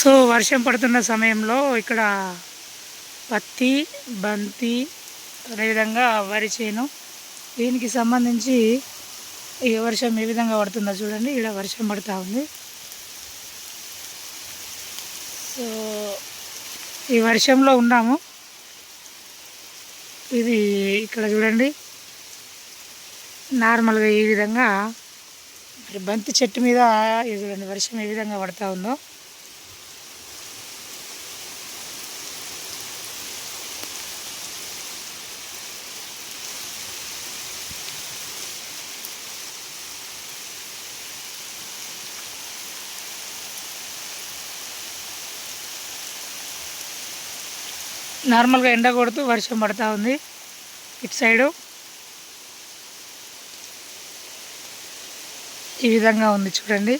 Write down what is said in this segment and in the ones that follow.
So వర్షం పడుతున్న సమయంలో ఇక్కడ పత్తి బంతి అదేవిధంగా వరి చేను దీనికి సంబంధించి ఈ వర్షం ఏ విధంగా పడుతుందో చూడండి. ఇక్కడ వర్షం పడుతూ ఉంది. సో ఈ వర్షంలో ఉన్నాము. ఇది ఇక్కడ చూడండి. నార్మల్గా ఈ విధంగా మరి బంతి చెట్టు మీద ఇది చూడండి వర్షం ఏ విధంగా పడుతూ ఉందో. నార్మల్గా ఎండ కొడుతూ వర్షం పడుతూ ఉంది. ఇటు సైడు ఈ విధంగా ఉంది చూడండి.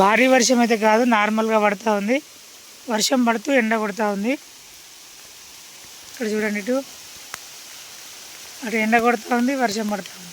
భారీ వర్షం అయితే కాదు నార్మల్గా పడుతూ ఉంది. వర్షం పడుతూ ఎండ కొడుతూ ఉంది. ఇక్కడ చూడండి ఇటు. అటు ఎండ కొడుతూ ఉంది వర్షం పడుతూ ఉంది.